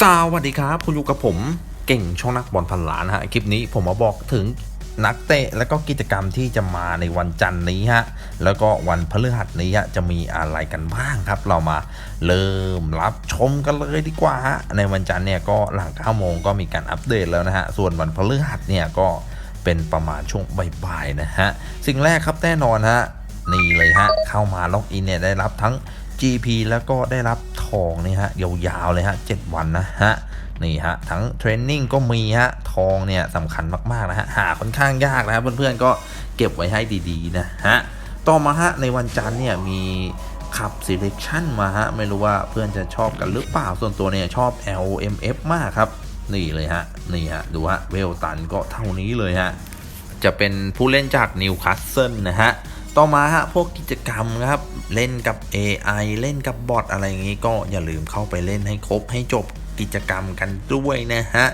สวัสดีครับ คุณอยู่กับผมเก่งช่องนักบอลพันล้านฮะ คลิปนี้ผมมาบอกถึงนักเตะและก็กิจกรรมที่จะมาในวันจันทร์นี้ฮะ แล้วก็วันพฤหัสนี้ฮะจะมีอะไรกันบ้างครับ เรามาเริ่มรับชมกันเลยดีกว่าฮะ ในวันจันทร์เนี่ยก็หลัง9โมงก็มีการอัปเดตแล้วนะฮะ ส่วนวันพฤหัสเนี่ยก็เป็นประมาณช่วงบ่ายๆนะฮะ สิ่งแรกครับแน่นอนฮะนี่เลยฮะ เข้ามาล็อกอินเนี่ยได้รับทั้ง GP แล้วก็ได้รับทองนี่ฮะยาวๆเลยฮะ7วันนะฮะนี่ฮะทั้งเทรนนิ่งก็มีฮะทองเนี่ยสำคัญมากๆนะฮะหาค่อนข้างยากนะครับเพื่อนๆก็เก็บไว้ให้ดีๆนะฮะต่อมาฮะในวันจันทร์เนี่ยมีขับ selection มาฮะไม่รู้ว่าเพื่อนจะชอบกันหรือเปล่าส่วนตัวเนี่ยชอบ LMF มากครับ นี่เลยฮะนี่ฮะดูฮะเวลตันก็เท่านี้เลยฮะจะเป็นผู้เล่นจากนิวคาสเซิลนะฮะ ต่อมาฮะพวกกิจกรรมครับเล่นกับ AI เล่นกับบอทอะไรอย่างงี้ก็อย่าลืมเข้าไปเล่นให้ครบให้จบกิจกรรมกันด้วยนะฮะ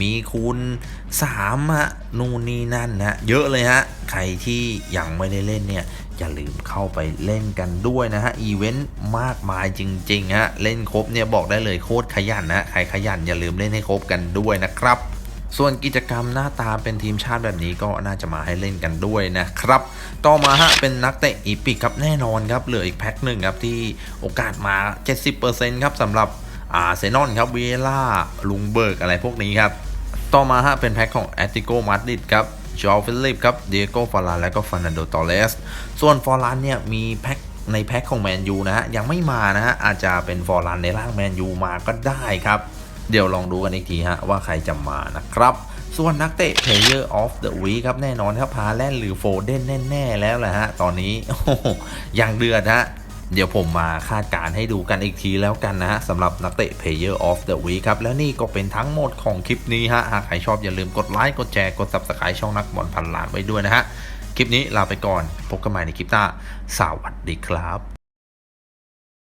มีคูณ3ฮะ นู่นนี่นั่นนะเยอะเลยฮะ ใครที่ยังไม่ได้เล่นเนี่ย อย่าลืมเข้าไปเล่นกันด้วยนะฮะ อีเวนต์มากมายจริง ๆ ฮะ เล่นครบเนี่ย บอกได้เลยโคตรขยันนะ ใครขยันอย่าลืมเล่นให้ครบกันด้วยนะครับ ส่วนกิจกรรมหน้าตาเป็นทีมชาติแบบนี้ก็น่าจะมาให้เล่นกันด้วยนะครับ ต่อมาฮะเป็นนักเตะอีพิกครับแน่นอนครับเหลืออีกแพ็คหนึ่งครับที่โอกาสมา 70%ครับสำหรับอาเซนอนครับเวล่าลุงเบิร์กอะไรพวกนี้ครับ ต่อมาฮะเป็นแพ็คของแอตติโกมาดริดครับจอฟิลิปครับเดียโกฟอร์ลานและก็ฟานันโดตอเลส ส่วนฟอร์ลานเนี่ยมีแพ็คในแพ็คของแมนยูนะฮะยังไม่มานะฮะอาจจะเป็นฟอร์ลานในร่างแมนยูมาก็ได้ครับ เดี๋ยวลองดูกันอีกทีฮะว่าใครจะมานะครับ ส่วนนักเตะ Player of the Week ครับแน่นอนครับพาแลนหรือโฟเดนแน่ ๆ แล้วแหละฮะตอนนี้อ้โหยังเดือดฮะเดี๋ยวผมมาคาดการณ์ให้ดูกันอีกทีแล้วกันนะฮะสำหรับนักเตะ Player of the Week ครับ แล้วนี่ก็เป็นทั้งหมดของคลิปนี้ฮะ หากใครชอบอย่าลืมกดไลค์ กดแชร์ กด Subscribe ช่องนักบอลพันล้านไว้ด้วยนะฮะ คลิปนี้ลาไปก่อน พบกันใหม่ในคลิปหน้า สวัสดีครับ